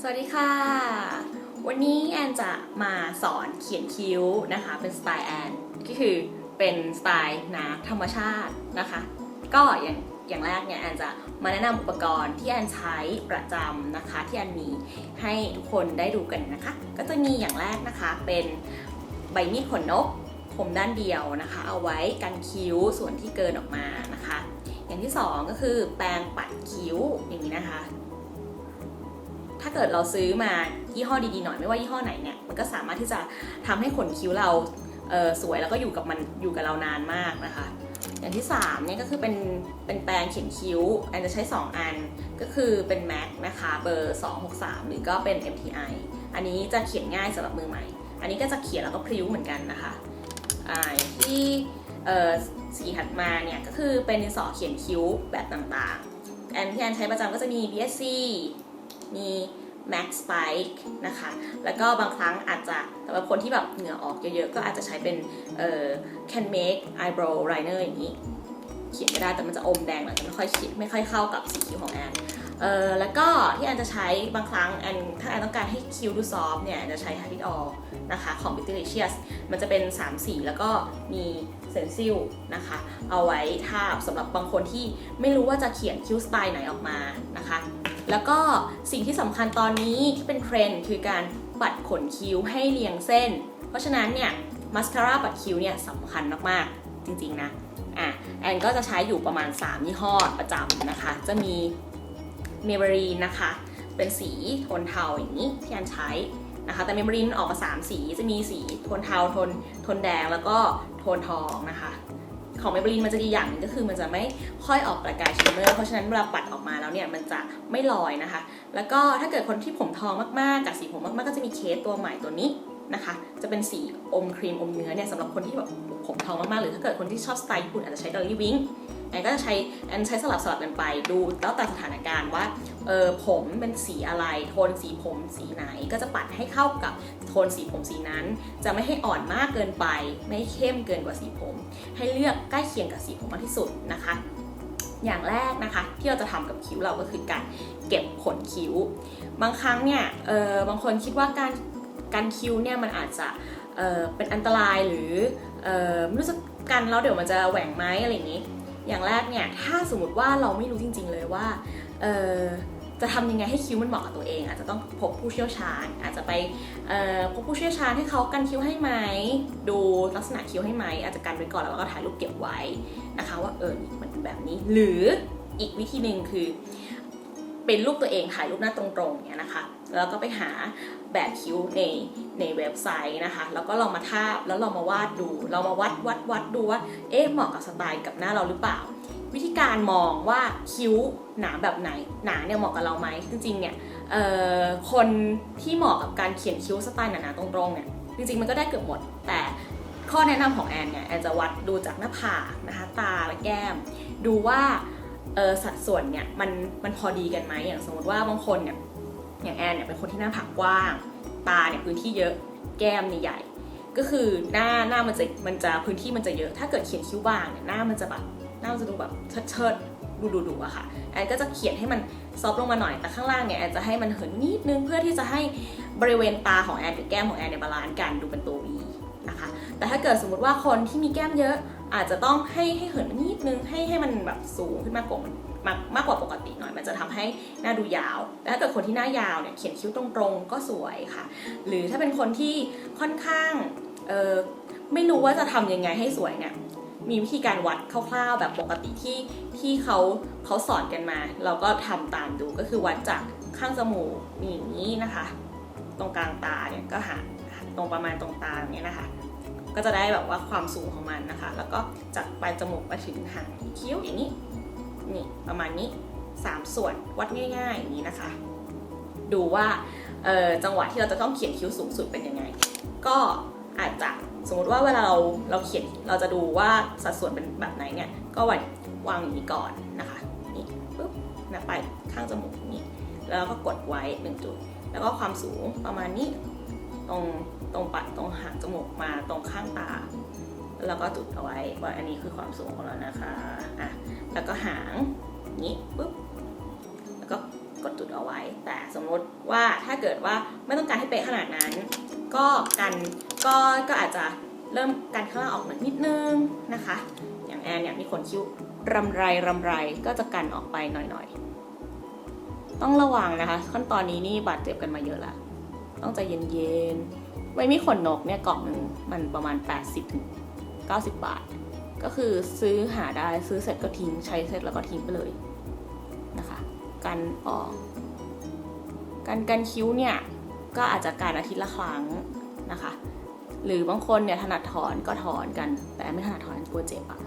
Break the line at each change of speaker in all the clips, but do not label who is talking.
สวัสดีค่ะ วันนี้แอนจะมาสอนเขียนคิ้วนะคะ เป็นสไตล์แอนก็คือเป็นสไตล์นาธรรมชาตินะคะ ก็อย่างอย่างแรกเนี่ยแอนจะมาแนะนำอุปกรณ์ที่แอนใช้ประจำนะคะ ที่แอนมีให้ทุกคนได้ดูกันนะคะ ก็จะมีอย่างแรกนะคะเป็นใบมีดขนนกคมด้านเดียวนะคะ เอาไว้กันคิ้วส่วนที่เกินออกมานะคะ อย่างที่สองก็คือแปรงปัดคิ้วอย่างนี้นะคะ ถ้าเกิดเราซื้อมายี่ห้อดีๆหน่อยไม่ว่ายี่ห้อไหนเนี่ยมันก็สามารถที่จะทำให้ขนคิ้วเราเสวยแล้วก็อยู่กับมันอยู่กับเรานานมากนะคะ อย่างที่3เนี่ยก็คือเป็นเป็นแปรงเขียนคิ้วแอนจะใช้ 2 อันก็คือเป็น MAC นะคะเบอร์ 263 หรือก็เป็น MTI อันนี้จะเขียนง่ายสำหรับมือใหม่ อันนี้ก็จะเขียนแล้วก็พริ้วเหมือนกันนะคะอ่าที่เอ่อสีถัดมาเนี่ยก็คือเป็นดินสอเขียนคิ้วแบบต่างๆ แอนที่แอนใช้ประจำก็จะมี BSC มี Max Spike นะคะ แล้วก็บางครั้งอาจจะสำหรับคนที่แบบเหงื่อออกเยอะๆ ก็อาจจะใช้เป็นเอ่อ Can Make Eyebrow Liner อย่างนี้ เขียนไม่ได้แต่มันจะอมแดงหน่อยจะไม่ค่อยคิดไม่ค่อยเข้ากับสีคิ้วของแอนเอ่อแล้วก็ที่แอนจะใช้บางครั้งแอนถ้าแอนต้องการให้คิ้วดูซอฟเนี่ยแอนจะใช้ h a b i t All นะคะของ Beautylicious มันจะเป็น 3 สีแล้วก็มี เซนซิลนะคะ เอาไว้ทาบสำหรับบางคนที่ไม่รู้ว่าจะเขียนคิ้วสไตล์ไหนออกมานะคะ แล้วก็สิ่งที่สำคัญตอนนี้ที่เป็นเทรนด์คือการปัดขนคิ้วให้เรียงเส้น เพราะฉะนั้นเนี่ยมาสคาร่าปัดคิ้วเนี่ยสำคัญมากๆจริงๆนะอะแอนก็จะใช้อยู่ประมาณ 3 ยี่ห้อประจำนะคะ จะมีเมเบรีนนะคะ เป็นสีโทนเทาอย่างนี้ที่แอนใช้ นะคะ แต่เมเบรีนออกมา3สีจะมีสีโทนเทาโทนโทนแดงแล้วก็โทนทองนะคะ ของเมเบรีนมันจะดีอย่างหนึงก็คือมันจะไม่ค่อยออกประกายชิมเมอร์เพราะฉะนั้นเวลาปัดออกมาแล้วเนี่ยมันจะไม่ลอยนะคะ แล้วก็ถ้าเกิดคนที่ผมทองมากๆกับสีผมมากๆก็จะมีเคสตัวใหม่ตัวนี้นะคะ จะเป็นสีอมครีมอมเนื้อเนี่ยสำหรับคนที่แบบผมทองมากๆหรือถ้าเกิดคนที่ชอบสไตล์ญี่ปุ่นอาจจะใช้ดอลลี่วิง แอนก็จะใช้แอนใช้สลับสลับกันไปดูแล้วแต่สถานการณ์ว่าเออผมเป็นสีอะไร โทนสีผมสีไหนก็จะปัดให้เข้ากับโทนสีผมสีนั้น จะไม่ให้อ่อนมากเกินไป ไม่ให้เข้มเกินกว่าสีผม ให้เลือกใกล้เคียงกับสีผมมากที่สุดนะคะอย่างแรกนะคะที่เราจะทำกับคิ้วเราก็คือการเก็บขนคิ้ว บางครั้งเนี่ยเออบางคนคิดว่าการการคิ้วเนี่ยมันอาจจะเออเป็นอันตรายหรือเออไม่รู้จะกันแล้วเดี๋ยวมันจะแหว่งไหมอะไรอย่างนี้ อย่างแรกเนี่ยถ้าสมมติว่าเราไม่รู้จริง ๆ เลยว่าเออจะทำยังไงให้คิ้วมันเหมาะกับตัวเอง อาจจะต้องพบผู้เชี่ยวชาญ อาจจะไปพบผู้เชี่ยวชาญให้เขากันคิ้วให้ไหมดูลักษณะคิ้วให้ไหมอาจจะกันไว้ก่อนแล้วก็ถ่ายรูปเก็บไว้นะคะ ว่าเออมันเป็นแบบนี้ หรืออีกวิธีหนึ่งคือ เป็นรูปตัวเองถ่ายรูปหน้าตรงๆเนี่ยนะคะ แล้วก็ไปหาแบบคิ้วในในเว็บไซต์นะคะ แล้วก็ลองมาทาบแล้วเรามาวาดดู เรามาวัดวัดวัดดูว่า เอ๊ะเหมาะกับสไตล์กับหน้าเราหรือเปล่า วิธีการมองว่าคิ้วหนาแบบไหน หนาเนี่ยเหมาะกับเราไหมจริงๆเนี่ยคนที่เหมาะกับการเขียนคิ้วสไตล์หนาๆตรงๆเนี่ยจริงๆมันก็ได้เกือบหมด แต่ข้อแนะนำของแอนเนี่ยแอนจะวัดดูจากหน้าผากนะคะตาและแก้ม ดูว่า เออสัดส่วนเนี่ยมันมันพอดีกันไหมอย่างสมมติว่าบางคนเนี่ยอย่างแอนเนี่ยเป็นคนที่หน้าผากกว้าง ตาเนี่ยพื้นที่เยอะแก้มเนี่ยใหญ่ ก็คือหน้าหน้ามันจะมันจะพื้นที่มันจะเยอะ ถ้าเกิดเขียนคิ้วบางเนี่ยหน้ามันจะแบบหน้ามันจะดูแบบเชิดเชิดดูดูดูอะค่ะแอนก็จะเขียนให้มันซอฟลงมาหน่อยแต่ข้างล่างเนี่ยแอนจะให้มันเหินนิดนึงเพื่อที่จะให้บริเวณตาของแอนกับแก้มของแอนในยบาลานซ์กันดูเป็นตัว V นะคะแต่ถ้าเกิดสมมติว่าคนที่มีแก้มเยอะ อาจจะต้องให้ให้เหินนิดนึงให้ให้มันแบบสูงขึ้นมากกว่ามันมากมากกว่าปกติหน่อย มันจะทำให้หน้าดูยาวแต่ถ้าเกิดคนที่หน้ายาวเนี่ยเขียนคิ้วตรงๆ ก็สวยค่ะ หรือถ้าเป็นคนที่ค่อนข้างเออไม่รู้ว่าจะทำยังไงให้สวยเนี่ยมีวิธีการวัดคร่าวๆแบบปกติที่ที่เขาเขาสอนกันมา เราก็ทำตามดูก็คือวัดจากข้างจมูกมีอย่างนี้นะคะ ตรงกลางตาเนี่ยก็หาตรงประมาณตรงตาอย่างเนี้ยนะคะ ก็จะได้แบบว่าความสูงของมันนะคะ แล้วก็จากปลายจมูกมาถึงหางคิ้วอย่างนี้นี่ประมาณนี้สามส่วนวัดง่ายๆอย่างนี้นะคะ ดูว่าจังหวะที่เราจะต้องเขียนคิ้วสูงสุดเป็นยังไง ก็อาจจะสมมติว่าเวลาเราเราเขียนเราจะดูว่าสัดส่วนเป็นแบบไหนเนี่ยก็วางวางอย่างนี้ก่อนนะคะนี่ปุ๊บนะไปข้างจมูกนี่แล้วก็กดไว้หนึ่งจุด แล้วก็ความสูงประมาณนี้ ตรงตรงปัดตรงหางจมูกมาตรงข้างตา แล้วก็จุดเอาไว้ว่าอันนี้คือความสูงของเรานะคะอะแล้วก็หางนี้ปุ๊บแล้วก็กดจุดเอาไว้ แต่สมมติว่าถ้าเกิดว่าไม่ต้องการให้เป๊ะขนาดนั้น ก็กันก็ก็อาจจะเริ่มกันข้างล่างออกหน่อยนิดนึงนะคะ อย่างแอนเนี่ยมีขนคิ้วรำไรรำไรก็จะกันออกไปหน่อยๆ ต้องระวังนะคะ ขั้นตอนนี้นี่บาดเจ็บกันมาเยอะและ ต้องใจเย็นๆไว้มีขนนกเนี่ยกล่องนึงมันประมาณ 80ถึง90 บาท ก็คือซื้อหาได้ซื้อเสร็จก็ทิ้งใช้เสร็จแล้วก็ทิ้งไปเลยนะคะกันออกการกันคิ้วเนี่ยก็อาจจะการอาทิตย์ละครั้งนะคะ หรือบางคนเนี่ยถนัดถอนก็ถอนกัน แต่ไม่ถนัดถอนกลัวเจ็บอะ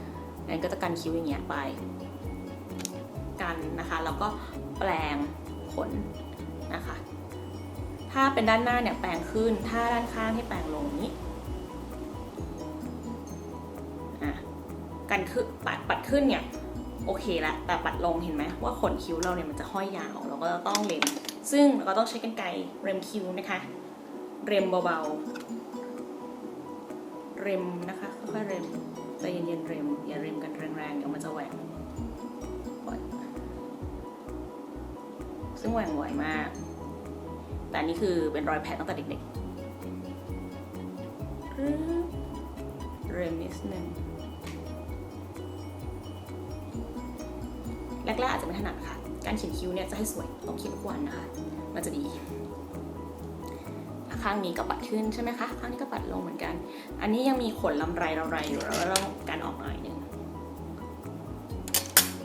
งั้นก็จะกันคิ้วอย่างเงี้ยไป กันนะคะแล้วก็แปลงขนนะคะ ถ้าเป็นด้านหน้าเนี่ยแปลงขึ้น ถ้าด้านข้างให้แปลงลงนี้อะกันขึ้นปัดปัดขึ้นเนี่ยโอเคละแต่ปัดลงเห็นไหมว่าขนคิ้วเราเนี่ยมันจะห้อยยาว เราก็จะต้องเล็ม ซึ่งเราก็ต้องใช้กรรไกรเร็มคิ้วนะคะเร็มเบาๆเร็มนะคะค่อยๆเร็มใจเย็นๆเร็มอย่าเร็มกันแรงๆเดี๋ยวมันจะแหว่งซึ่งแหว่งไหวมาก แต่อันนี่คือเป็นรอยแผลตั้งแต่เด็กๆรึเรมนิดนึงแรกๆอาจจะไม่ถนัดค่ะ การเขียนคิ้วเนี่ยจะให้สวยต้องเขียนทุกวันนะคะ มันจะดี ข้างนี้ก็ปัดขึ้นใช่ไหมคะ ข้างนี้ก็ปัดลงเหมือนกัน อันนี้ยังมีขนลำไรเราไรอยู่แล้วเราต้องการออกหน่อยหนึง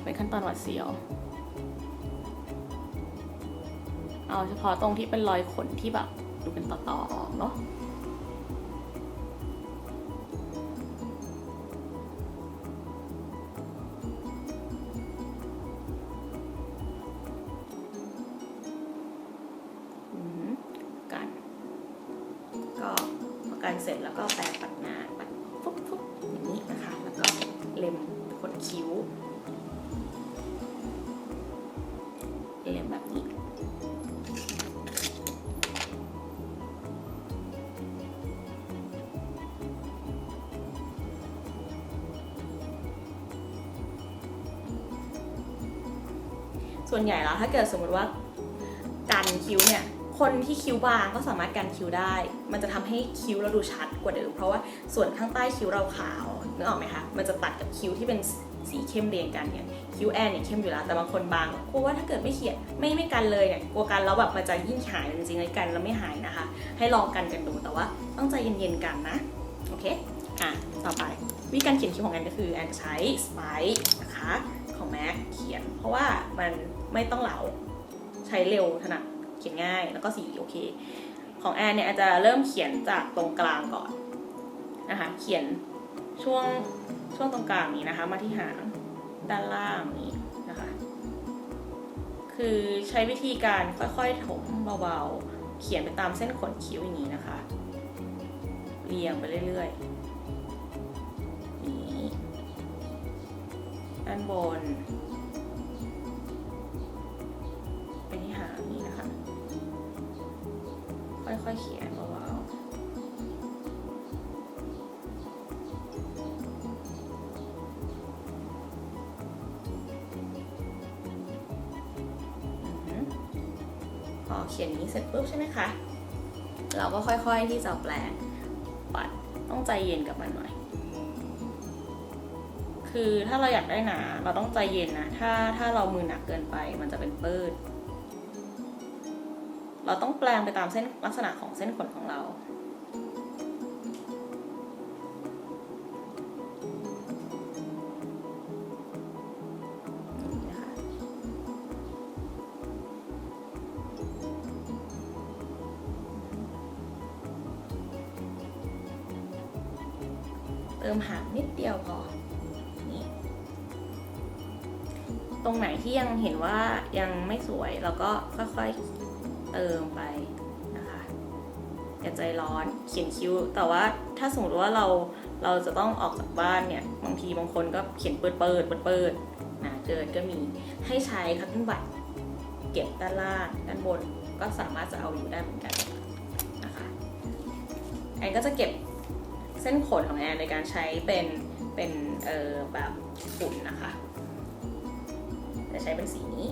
เป็นขั้นตอนหวัดเสียว เอาเฉพาะตรงที่เป็นรอยขนที่แบบดูเป็นต่อๆออกเนาะกันก็พอกันเสร็จแล้วก็แปรงปัดหน้าปัดฟุ๊บฟุบอย่างนี้นะคะ แล้วก็เล็มขนคิ้ว ส่วนใหญ่แล้วถ้าเกิดสมมติว่ากันคิ้วเนี่ยคนที่คิ้วบางก็สามารถกันคิ้วได้ มันจะทำให้คิ้วเราดูชัดกว่าเดิม เพราะว่าส่วนข้างใต้คิ้วเราขาวนึกออกไหมคะ มันจะตัดกับคิ้วที่เป็นสีเข้มเรียงกันเนี่ยคิ้วแอนเนี่ยเข้มอยู่แล้ว แต่บางคนบางกลัวว่าถ้าเกิดไม่เขียนไม่ไม่กันเลยเนี่ยกลัวกันแล้วแบบมันจะยิ่งหายจริงๆเลยกันแล้วไม่หายนะคะ ให้ลองกันกันดูแต่ว่าต้องใจเย็นๆกันนะ โอเค อะ ต่อไป วิธีการเขียนคิ้วของแอนก็คือแอนจะใช้สไปซ์นะคะของแม็กเขียน เพราะว่ามัน ไม่ต้องเหลาใช้เร็วถนัดเขียนง่ายแล้วก็สีโอเค ของแอนเนี่ยอาจจะเริ่มเขียนจากตรงกลางก่อนนะคะเขียนช่วงช่วงตรงกลางนี้นะคะ มาที่หางด้านล่างนี้นะคะ คือใช้วิธีการค่อยๆถมเบาๆ เขียนไปตามเส้นขนคิ้วอย่างนี้นะคะ เรียงไปเรื่อยๆนี้ด้านบน ค่อยเขียนเบาๆพอเขียนนี้เสร็จปุ๊บใช่ไหมคะ เราก็ค่อยๆที่จะแปลงปัดต้องใจเย็นกับมันหน่อยคือถ้าเราอยากได้หนาเราต้องใจเย็นนะ ถ้าถ้าเรามือหนักเกินไปมันจะเป็นปื้ด เราต้องแปลงไปตามเส้นลักษณะของเส้นขนของเรา เติมหางนิดเดียวพอตรงไหนที่ยังเห็นว่ายังไม่สวยเราก็ค่อยๆ เติมไปนะคะอย่าใจร้อนเขียนคิ้ว แต่ว่าถ้าสมมติว่าเราเราจะต้องออกจากบ้านเนี่ยบางทีบางคนก็เขียนเปิดเปิดเปิดเปิดหนาเกินก็มีให้ใช้คัตติ้งบัตเก็บด้านล่างด้านบนก็สามารถจะเอาอยู่ได้เหมือนกันนะคะแอนก็จะเก็บเส้นขนของแอนในการใช้เป็นเป็นเออแบบฝุ่นนะคะจะใช้เป็นสีนี้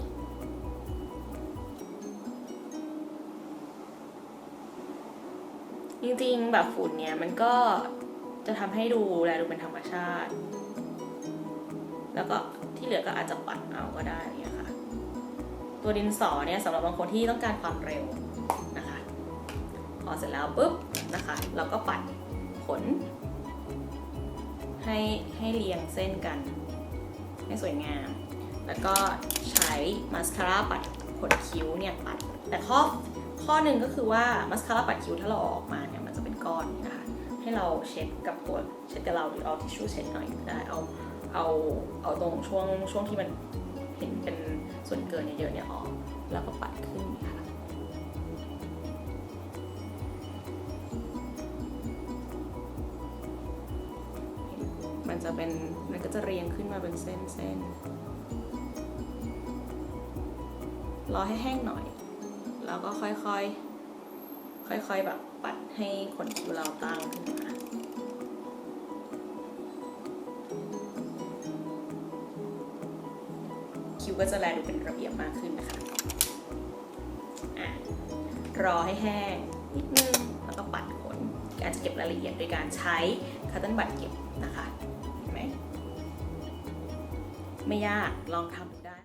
จริงๆ แบบฝุ่นเนี่ยมันก็จะทำให้ดูแลดูเป็นธรรมชาติ แล้วก็ที่เหลือก็อาจจะปัดเอาก็ได้เนี่ยค่ะ ตัวดินสอเนี่ยสำหรับบางคนที่ต้องการความเร็วนะคะ พอเสร็จแล้วปุ๊บนะคะ เราก็ปัดขนให้ให้เรียงเส้นกัน ให้สวยงาม แล้วก็ใช้มาสคาร่าปัดขนคิ้วเนี่ยปัด แต่ข้อข้อหนึ่งก็คือว่ามาสคาร่าปัดคิ้วถ้าเราออกมา ก้อนนะคะให้เราเช็ดกับตัวเช็ดกับเราหรือเอาทิชชู่เช็ดหน่อยก็ได้เอาเอาเอาตรงช่วงช่วงที่มันเห็นเป็นส่วนเกินเยอะๆเนี่ยออกแล้วก็ปัดขึ้นค่ะมันจะเป็นมันก็จะเรียงขึ้นมาเป็นเส้นเส้นรอให้แห้งหน่อย แล้วก็ค่อยๆ ค่อยๆแบบ ปัดให้ขนคิ้วเราตั้งขึ้นมาคิ้วก็จะแลดูเป็นระเบียบมากขึ้นนะคะอะรอให้แห้งนิดนึงแล้วก็ปัดขน การจะเก็บรายละเอียดโดยการใช้คัตเติ้ลบัตเก็บนะคะ เห็นไหม ไม่ยากลองทำ